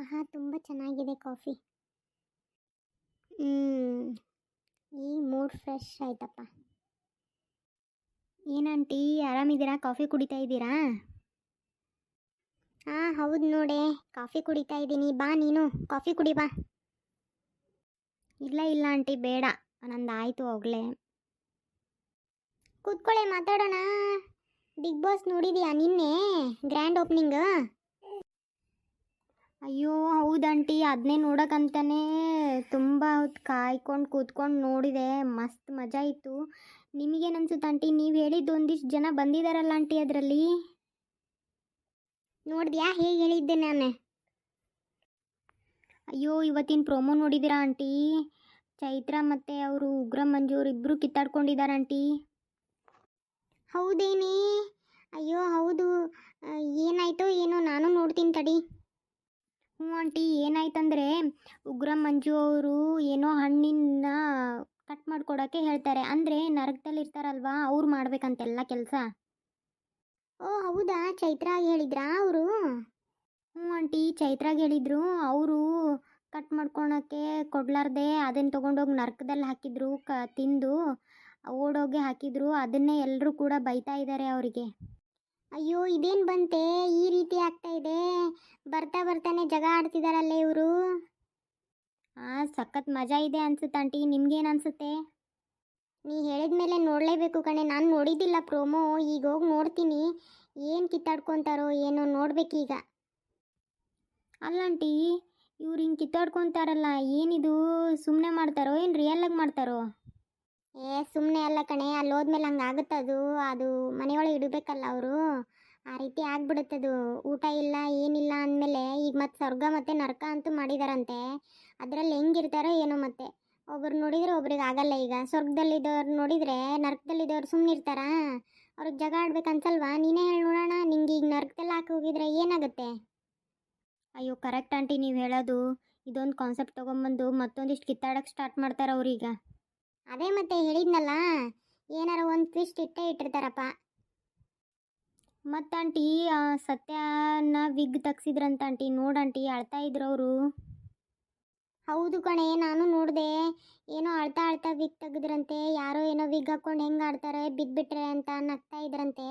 ಆಹಾ, ತುಂಬ ಚೆನ್ನಾಗಿದೆ ಕಾಫಿ. ಈ ಮೂಡ್ ಫ್ರೆಶ್ ಆಯ್ತಪ್ಪ. ಏನಂಟಿ ಆರಾಮಿದ್ದೀರಾ? ಕಾಫಿ ಕುಡಿತಾ ಇದ್ದೀರಾ? ಹಾಂ, ಹೌದು ನೋಡೆ, ಕಾಫಿ ಕುಡಿತಾ ಇದ್ದೀನಿ. ಬಾ ನೀನು, ಕಾಫಿ ಕುಡಿ ಬಾ. ಇಲ್ಲ ಇಲ್ಲ ಆಂಟಿ, ಬೇಡ, ನಂದು ಆಯಿತು ಹೋಗ್ಲೇ. ಕೂತ್ಕೊಳ್ಳೆ ಮಾತಾಡೋಣ. ಬಿಗ್ ಬಾಸ್ ನೋಡಿದೀಯಾ ನಿನ್ನೆ, ಗ್ರ್ಯಾಂಡ್ ಓಪನಿಂಗ್? ಅಯ್ಯೋ ಹೌದಂಟಿ ಅದನ್ನೇ ನೋಡೋಕ್ಕಂತಾನೆ ತುಂಬ ಹೊತ್ತು ಕಾಯ್ಕೊಂಡು ಕೂತ್ಕೊಂಡು ನೋಡಿದೆ. ಮಸ್ತ್ ಮಜಾ ಇತ್ತು. ನಿಮಗೇನು ಅನ್ಸುತ್ತೆ ಆಂಟಿ? ನೀವು ಹೇಳಿದ್ದು ಒಂದಿಷ್ಟು ಜನ ಬಂದಿದ್ದಾರಲ್ಲ ಆಂಟಿ ಅದರಲ್ಲಿ? ನೋಡಿದ್ಯಾ? ಹೇಗೆ ಹೇಳಿದ್ದೆ ನಾನು? ಅಯ್ಯೋ, ಇವತ್ತಿನ ಪ್ರೋಮೋ ನೋಡಿದ್ದೀರಾ ಆಂಟಿ? ಚೈತ್ರ ಮತ್ತು ಅವರು ಉಗ್ರ ಮಂಜೂರ್ ಇಬ್ರು ಕಿತ್ತಾಡ್ಕೊಂಡಿದ್ದಾರೆ ಆಂಟಿ. ಹೌದೇನಿ? ಅಯ್ಯೋ, ಹೌದು. ಏನಾಯ್ತು ಏನು, ನಾನು ನೋಡ್ತೀನಿ ತಡಿ. ಆಂಟಿ, ಏನಾಯ್ತಂದರೆ ಉಗ್ರ ಮಂಜು ಅವರು ಏನೋ ಹಣ್ಣಿನ ಕಟ್ ಮಾಡಿಕೊಡೋಕ್ಕೆ ಹೇಳ್ತಾರೆ. ಅಂದರೆ ನರಕದಲ್ಲಿ ಇರ್ತಾರಲ್ವಾ, ಅವ್ರು ಮಾಡ್ಬೇಕಂತೆಲ್ಲ ಕೆಲಸ? ಓ, ಹೌದಾ? ಚೈತ್ರಾಗ ಹೇಳಿದ್ರಾ ಅವರು? ಹ್ಞೂ ಆಂಟಿ, ಚೈತ್ರಾಗ ಹೇಳಿದ್ರು. ಅವರು ಕಟ್ ಮಾಡ್ಕೊಳಕ್ಕೆ ಕೊಡ್ಲಾರ್ದೆ ಅದನ್ನು ತೊಗೊಂಡೋಗಿ ನರ್ಕದಲ್ಲಿ ಹಾಕಿದ್ರು, ಕ, ತಿಂದು, ಓಡೋಗಿ ಹಾಕಿದ್ರು. ಅದನ್ನೇ ಎಲ್ಲರೂ ಕೂಡ ಬೈತಾ ಇದ್ದಾರೆ ಅವರಿಗೆ. ಅಯ್ಯೋ, ಇದೇನು ಬಂತೆ? ಈ ರೀತಿ ಆಗ್ತಾ ಇದೆ. ಬರ್ತಾ ಬರ್ತಾನೆ ಜಗ ಆಡ್ತಿದಾರಲ್ಲ ಇವರು. ಹಾಂ ಸಖತ್ ಮಜಾ ಇದೆ ಅನ್ಸುತ್ತೆ ಆಂಟಿ. ನಿಮ್ಗೇನು ಅನ್ಸುತ್ತೆ? ನೀ ಹೇಳಿದ ಮೇಲೆ ನೋಡಲೇಬೇಕು ಕಣೆ. ನಾನು ನೋಡಿದ್ದಿಲ್ಲ ಪ್ರೋಮೋ. ಈಗ ಹೋಗಿ ನೋಡ್ತೀನಿ. ಏನು ಕಿತ್ತಾಡ್ಕೊತಾರೋ ಏನೋ ನೋಡ್ಬೇಕೀಗ ಅಲ್ಲಂಟಿ ಇವ್ರು ಹಿಂಗೆ ಕಿತ್ತಾಡ್ಕೊತಾರಲ್ಲ, ಏನಿದು? ಸುಮ್ಮನೆ ಮಾಡ್ತಾರೋ ಏನು ರಿಯಲಾಗಿ ಮಾಡ್ತಾರೋ? ಏ ಸುಮ್ಮನೆ ಕಣೆ, ಅಲ್ಲಿ ಹೋದ್ಮೇಲೆ ಹಂಗೆ ಆಗುತ್ತೆ ಅದು? ಮನೆಯೊಳಗೆ ಇಡಬೇಕಲ್ಲ ಅವರು? ಆ ರೀತಿ ಆಗ್ಬಿಡುತ್ತದು ಊಟ ಇಲ್ಲ, ಏನಿಲ್ಲ ಅಂದಮೇಲೆ ಈಗ ಮತ್ತೆ ಸ್ವರ್ಗ ಮತ್ತು ನರಕ ಅಂತೂ ಮಾಡಿದಾರಂತೆ. ಅದರಲ್ಲಿ ಹೆಂಗಿರ್ತಾರೋ ಏನೋ ಮತ್ತೆ. ಒಬ್ರು ನೋಡಿದರೆ ಒಬ್ರಿಗೆ ಆಗಲ್ಲ ಈಗ. ಸ್ವರ್ಗದಲ್ಲಿದ್ದವ್ರು ನೋಡಿದರೆ ನರಕದಲ್ಲಿದ್ದವ್ರು ಸುಮ್ಮನೆ ಅವ್ರಿಗೆ ಜಗ ಆಡ್ಬೇಕು ಅನ್ಸಲ್ವಾ? ನೀನೇ ಹೇಳಿ ನೋಡೋಣ, ನಿಂಗೆ ಈಗ ನರಕದಲ್ಲಿ ಹಾಕಿ ಹೋಗಿದ್ರೆ ಏನಾಗುತ್ತೆ? ಅಯ್ಯೋ ಕರೆಕ್ಟ್ ಆಂಟಿ ನೀವು ಹೇಳೋದು. ಇದೊಂದು ಕಾನ್ಸೆಪ್ಟ್ ತೊಗೊಂಬಂದು ಮತ್ತೊಂದಿಷ್ಟು ಕಿತ್ತಾಡಕ್ಕೆ ಸ್ಟಾರ್ಟ್ ಮಾಡ್ತಾರೆ ಅವ್ರೀಗ. ಅದೇ ಮತ್ತೆ ಹೇಳಿದ್ನಲ್ಲ, ಏನಾರ ಒಂದು ಟ್ವಿಸ್ಟ್ ಇಟ್ಟೇ ಇಟ್ಟಿರ್ತಾರಪ್ಪ. ಮತ್ತು ಆಂಟಿ ಸತ್ಯನ ವಿಗ್ ತಗ್ಸಿದ್ರಂತ ಆಂಟಿ ನೋಡಂಟಿ ಅಳ್ತಾ ಇದ್ರು ಅವರು. ಹೌದು ಕಣೆ, ನಾನು ನೋಡಿದೆ, ಏನೋ ಅಳ್ತಾ ಅಳ್ತಾ ವಿಗ್ ತೆಗೆದ್ರಂತೆ, ಯಾರೋ ಏನೋ ವಿಗ್ ಹಾಕ್ಕೊಂಡು ಹೆಂಗೆ ಆಡ್ತಾರೆ ಬಿದ್ದುಬಿಟ್ರೆ ಅಂತ ನಗ್ತಾ ಇದ್ರಂತೆ.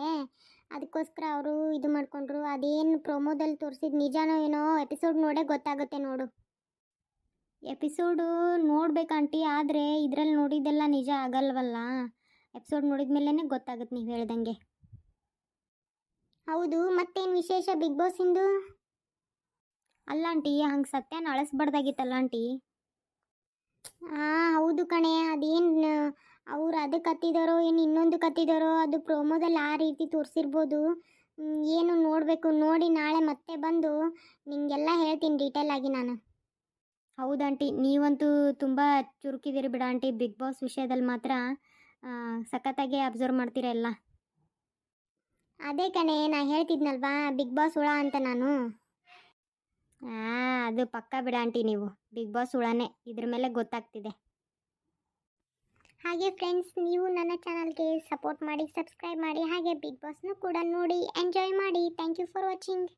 ಅದಕ್ಕೋಸ್ಕರ ಅವರು ಇದು ಮಾಡ್ಕೊಂಡ್ರು. ಅದೇನು ಪ್ರೊಮೋದಲ್ಲಿ ತೋರಿಸಿದ ನಿಜಾನೋ ಏನೋ ಎಪಿಸೋಡ್ ನೋಡೇ ಗೊತ್ತಾಗುತ್ತೆ ನೋಡು. ಎಪಿಸೋಡು ನೋಡ್ಬೇಕಂಟಿ ಆದರೆ ಇದರಲ್ಲಿ ನೋಡಿದ್ದೆಲ್ಲ ನಿಜ ಆಗಲ್ವಲ್ಲ? ಎಪಿಸೋಡ್ ನೋಡಿದ ಮೇಲೇ ಗೊತ್ತಾಗುತ್ತೆ ನೀವು ಹೇಳ್ದಂಗೆ. ಹೌದು, ಮತ್ತೇನು ವಿಶೇಷ ಬಿಗ್ ಬಾಸಿಂದು ಅಲ್ಲ ಆಂಟಿ, ಹಂಗೆ ಸತ್ಯನ ಅಳಿಸ್ಬಾರ್ದಾಗಿತ್ತಲ್ಲ ಆಂಟಿ? ಹಾಂ ಹೌದು ಕಣೆ, ಅದೇನು ಅವ್ರು ಅದಕ್ಕೆ ಕತ್ತಿದಾರೋ, ಏನು ಇನ್ನೊಂದು ಕತ್ತಿದಾರೋ, ಅದು ಪ್ರೋಮೋದಲ್ಲಿ ಆ ರೀತಿ ತೋರಿಸಿರ್ಬೋದು. ಏನು ನೋಡಬೇಕು, ನೋಡಿ ನಾಳೆ ಮತ್ತೆ ಬಂದು ನಿಮಗೆಲ್ಲ ಹೇಳ್ತೀನಿ ಡೀಟೇಲ್ ಆಗಿ ನಾನು. ಹೌದಾಂಟಿ ನೀವಂತೂ ತುಂಬ ಚುರುಕಿದ್ದೀರಿ ಬಿಡ ಆಂಟಿ. ಬಿಗ್ ಬಾಸ್ ವಿಷಯದಲ್ಲಿ ಮಾತ್ರ ಸಖತ್ತಾಗಿ ಅಬ್ಸರ್ವ್ ಮಾಡ್ತೀರ ಎಲ್ಲ. ಅದೇ ಕಣೆ ನಾ ಹೇಳ್ತಿದ್ನಲ್ವಾ ಬಿಗ್ ಬಾಸ್ ಹುಳ ಅಂತ ನಾನು. ಹಾಂ ಅದು ಪಕ್ಕ ಬಿಡ ಆಂಟಿ ನೀವು. ಬಿಗ್ ಬಾಸ್ ಹುಳನೇ ಇದ್ರ ಮೇಲೆ ಗೊತ್ತಾಗ್ತಿದೆ. ಹಾಗೆ ಫ್ರೆಂಡ್ಸ್ ನೀವು ನನ್ನ ಚಾನಲ್ಗೆ ಸಪೋರ್ಟ್ ಮಾಡಿ ಸಬ್ಸ್ಕ್ರೈಬ್ ಮಾಡಿ ಹಾಗೆ ಬಿಗ್ ಬಾಸ್ನು ಕೂಡ ನೋಡಿ ಎಂಜಾಯ್ ಮಾಡಿ. Thank you for watching.